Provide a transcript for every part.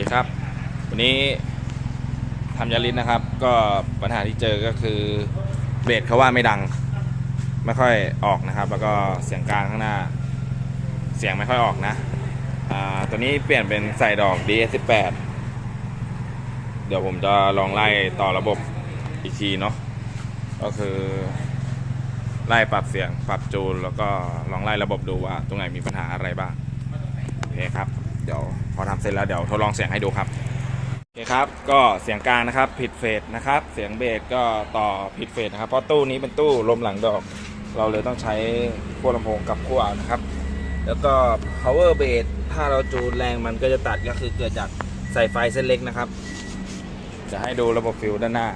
ดีครับ วันนี้ทำยาลิสนะครับ ก็ปัญหาที่เจอก็คือเบรดเขาว่าไม่ดัง ไม่ค่อยออกนะครับ แล้วก็เสียงกลางข้างหน้า เสียงไม่ค่อยออกนะตัวนี้เปลี่ยนเป็นใส่ดอก DS18 เดี๋ยวผมจะลองไล่ต่อระบบอีกทีเนาะก็คือไล่ปรับเสียงปรับจูน แล้วก็ลองไล่ระบบดูว่าตรงไหนมีปัญหาอะไรบ้าง โอเคครับ เดี๋ยวพอทำเสร็จแล้วเดี๋ยวทดลองเสียงให้ดูครับโอเคครับก็เสียงกลางนะครับผิดเฟสนะครับ เสียงเบสก็ต่อผิดเฟสนะครับเพราะตู้นี้เป็นตู้ลมหลังดอก เราเลยต้องใช้ขั้วลำโพงกับขั้วนะครับ แล้วก็ power bass ถ้าเราจูนแรงมันก็จะตัดก็คือเกิดจากใส่ไฟเส้นเล็กนะครับ จะให้ดูระบบฟิลด้านหน้า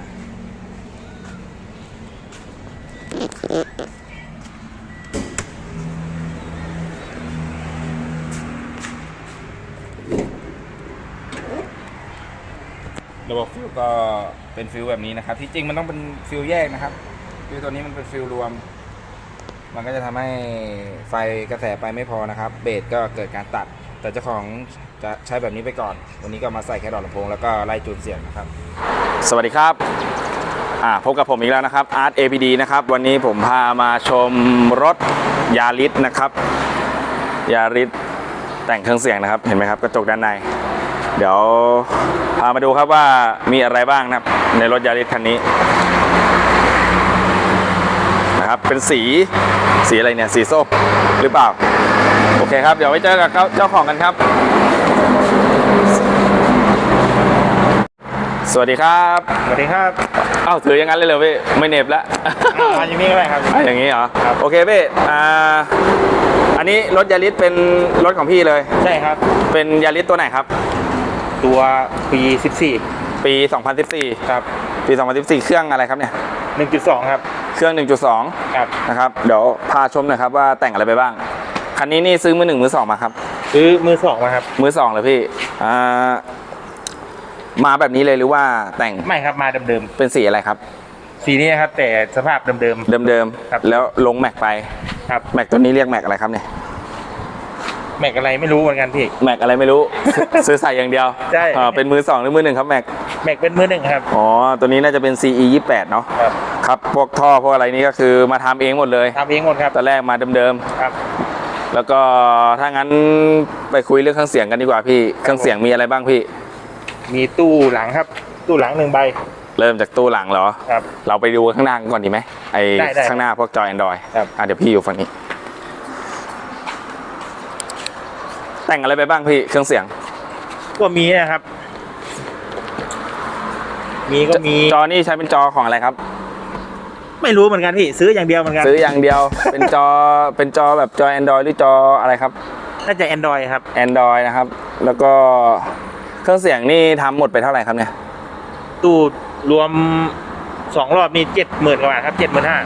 ระบบฟิลก็เป็นฟิลแบบนี้นะครับ ที่จริงมันต้องเป็นฟิลแยกนะครับ ฟิลตัวนี้มันเป็นฟิลรวม มันก็จะทำให้ไฟกระแสไปไม่พอนะครับ เบสก็เกิดการตัด แต่เจ้าของจะใช้แบบนี้ไปก่อน วันนี้ก็มาใส่แค่ดอกลำโพงแล้วก็ไล่จูนเสียงนะครับ สวัสดีครับอ่าพบกับผมอีกแล้วนะครับ Art APD นะครับ วันนี้ผมพามาชมรถยาริสนะครับยาริสแต่งเครื่องเสียงนะครับ เห็นไหมครับ กระจกด้านใน เดี๋ยวพามาดูครับว่ามีอะไรบ้างนะครับ ในรถยาริสคันนี้นะครับเป็นสีสีอะไรเนี่ยสีส้มหรือเปล่า โอเคครับ เดี๋ยวไปเจอกับเจ้าของกันครับ สวัสดีครับสวัสดีครับอ้าวถืออย่างนั้นเลยเหรอพี่ไม่เหน็บแล้วมาอย่างนี้ก็ได้ครับอะอย่างนี้เหรอครับโอเคพี่อ่าอันนี้รถยาริสเป็นรถของพี่เลย ใช่ครับ เป็นยาริสตัวไหนครับ ตัวปี14 ปี 2014 ครับ ปี 2014 เครื่องอะไรครับเนี่ย 1.2 ครับ เครื่อง 1.2 ครับ นะครับ เดี๋ยวพาชมหน่อยครับว่าแต่งอะไรไปบ้าง คันนี้นี่ซื้อมือหนึ่งมือสองมาครับ ซื้อมือสองมาครับ มือสองเลยพี่ อ่า มาแบบนี้เลยหรือว่าแต่ง ไม่ครับ มาเดิมเป็นสีอะไรครับ ๆ สีนี้ครับ แต่สภาพเดิม เดิมครับๆแล้วลงแม็กไปๆครับ แม็กตัวนี้เรียกแม็กอะไรครับเนี่ย แม็กอะไรไม่รู้เหมือนกันพี่แม็กอะไรไม่รู้ ซื้อใส่อย่างเดียวใช่อ่าเป็นมือสองหรือมือหนึ่งครับแม็กแม็กเป็นมือหนึ่งครับ อ๋อตัวนี้น่าจะเป็น CE 28เนาะครับ ครับพวกท่อพวกอะไรนี่ก็คือมาทำเองหมดเลยทำเองหมดครับตอนแรกมาเดิมครับ ๆแล้วก็ถ้างั้นไปคุยเรื่องเครื่องเสียงกันดีกว่าพี่เครื่องเสียงมีอะไรบ้างพี่ มีตู้หลังครับ ตู้หลังหนึ่งใบเริ่มจากตู้หลังเหรอ ครับ เราไปดูข้างหน้ากันก่อนดีไหมไอได้ได้ข้างหน้าพวกจอยแอนดรอยครับ อะเดี๋ยวพี่อยู่ฝั่งนี้ แต่งอะไรไปบ้างพี่เครื่องเสียง ก็มีนะครับ มีก็มีจอนี่ใช้เป็นจอของอะไรครับ ไม่รู้เหมือนกันพี่ซื้ออย่างเดียวเหมือนกัน ซื้ออย่างเดียว เป็นจอเป็นจอแบบจอ Android หรือจออะไรครับ น่าจะ Android ครับ Android นะครับ แล้วก็เครื่องเสียงนี่ทำหมดไปเท่าไหร่ครับเนี่ย ตู้รวมสองรอบนี่เจ็ดหมื่นกว่าบาทครับเจ็ดหมื่นห้า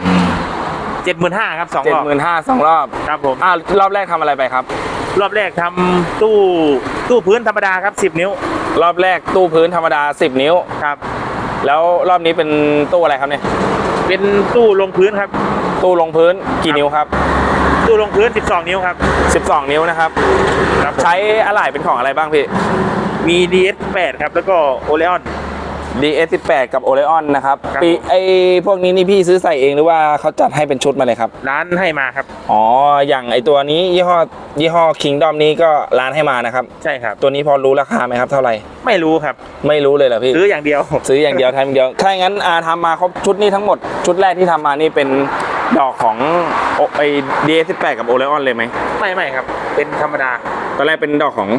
เจ็ดหมื่นห้าครับสองเจ็รดอบหมื่นห้าสองรอบครับผมอ่ารอบแรกทำอะไรไปครับ รอบแรกทำตู้ตู้พื้นธรรมดาครับสิบนิ้ว รอบแรกตู้พื้นธรรมดา 10 นิ้วครับ แล้วรอบนี้เป็นตู้อะไรครับเนี่ยเป็นตู้ลงพื้นครับ ตู้ลงพื้นกี่นิ้วครับ ตู้ลงพื้น 12 นิ้วครับ 12 นิ้วนะครับครับใช้อะไหล่เป็นของอะไรบ้างพี่มี DS8 ครับแล้วก็โอเลออน DS18 กับ Oleon นะครับครับ ปีผมไอพวกนี้นี่พี่ซื้อใส่เองหรือว่าเขาจัดให้เป็นชุดมาเลยครับ ร้านให้มาครับ อ๋อ อย่างไอตัวนี้ยี่ห้อยี่ห้อ Kingdom นี้ก็ร้านให้มานะครับ ใช่ครับ ตัวนี้พอรู้ราคาไหมครับเท่าไหร่ ไม่รู้ครับ ไม่รู้เลยเหรอพี่ ซื้ออย่างเดียว ซื้ออย่างเดียวทำอย่างเดียว ถ้าอย่างนั้นอาทำมาครบชุดนี้ทั้งหมด ชุดแรกที่ทำมานี่เป็นดอกของโอไอ DS18 กับ Oleon เลยไหม ไม่ไม่ครับ เป็นธรรมดา ตอนแรกเป็นดอกของ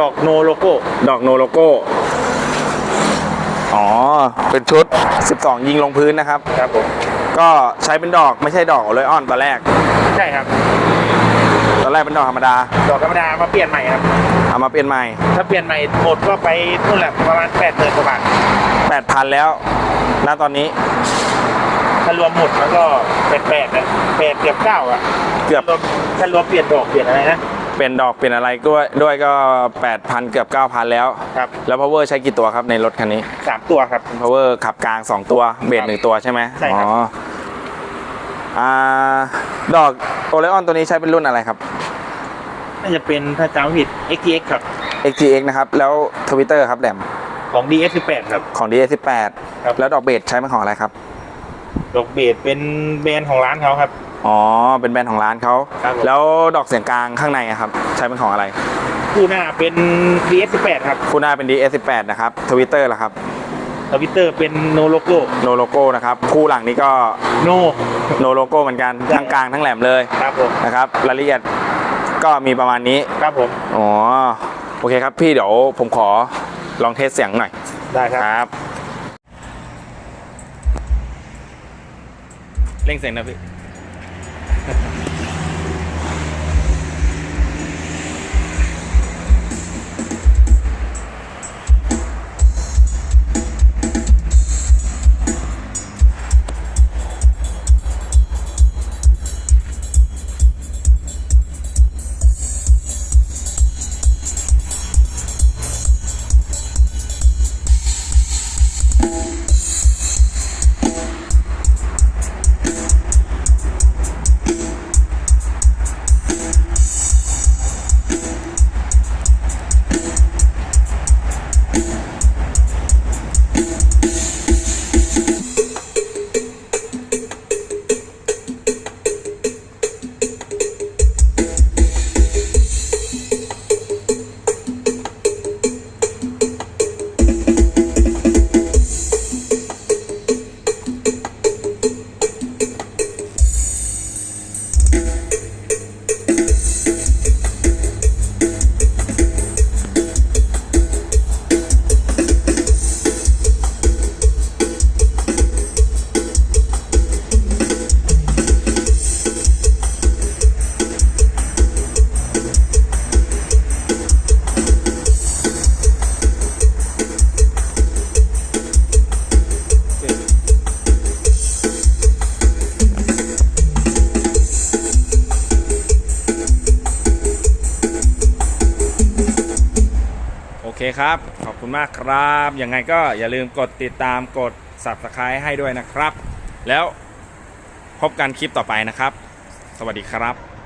ดอกโนโลโก้ ดอกโนโลโก้ อ๋อ เป็นชุด 12 ยิงลงพื้นนะครับ ครับผมก็ใช้เป็นดอกไม่ใช่ดอกโอเลออนตอนแรก ใช่ครับตอนแรกเป็นดอกธรรมดา ดอกธรรมดามาเปลี่ยนใหม่ครับ เอามาเปลี่ยนใหม่ ถ้าเปลี่ยนใหม่หมดก็ไปนู่นแหละประมาณ8ปดหมื่นกว่าบาท8,000 แล้วณตอนนี้ ถ้ารวมหมดมันก็เป็นแปดนะแปดเกือบเก้าอะเกือบ ถ้ารวมถ้ารวมเปลี่ยนดอกเปลี่ยนอะไรนะ เป็นดอกเป็นอะไรด้วยด้วยก็ 8,000 เกือบ 9,000 แล้ว ครับ แล้ว power ใช้กี่ตัวครับในรถคันนี้ สามตัวครับ power ขับกลาง 2 ตัวเบสหนึ่งตัวใช่ไหมใช่ครับ อ๋ออ่าดอกโอเลออนตัวนี้ใช้เป็นรุ่นอะไรครับ น่าจะเป็นถ้าจำไม่ผิด XTX ครับ XTX นะครับ แล้วทวิตเตอร์ครับแหลมของ DS18 ครับ ของ DS18 ครับ แล้วดอกเบสใช้เป็นของอะไรครับ ดอกเบสเป็นแบรนด์ของร้านเขาครับ อ๋อ เป็นแบรนด์ของร้านเขา ครับผม แล้วดอกเสียงกลางข้างในอะครับ ใช้เป็นของอะไร คู่หน้าเป็น DS18 ครับคู่หน้าเป็น DS18 นะครับทวิตเตอร์ล่ะครับ ทวิตเตอร์เป็นโนโลโก้ โนโลโก้นะครับ คู่หลังนี้ก็โนโนโลโก้เหมือนกันใช่ทั้งกลางทั้งแหลมเลยครับผมนะครับ รายละเอียดก็มีประมาณนี้ ครับผมอ๋อ โอเคครับพี่เดี๋ยวผมขอลองเทสเสียงหน่อยได้ครับ ครับ เร่ง เคครับ ขอบคุณมากครับยังไงก็อย่าลืมกดติดตามกด subscribe ให้ด้วยนะครับ แล้วพบกันคลิปต่อไปนะครับ สวัสดีครับ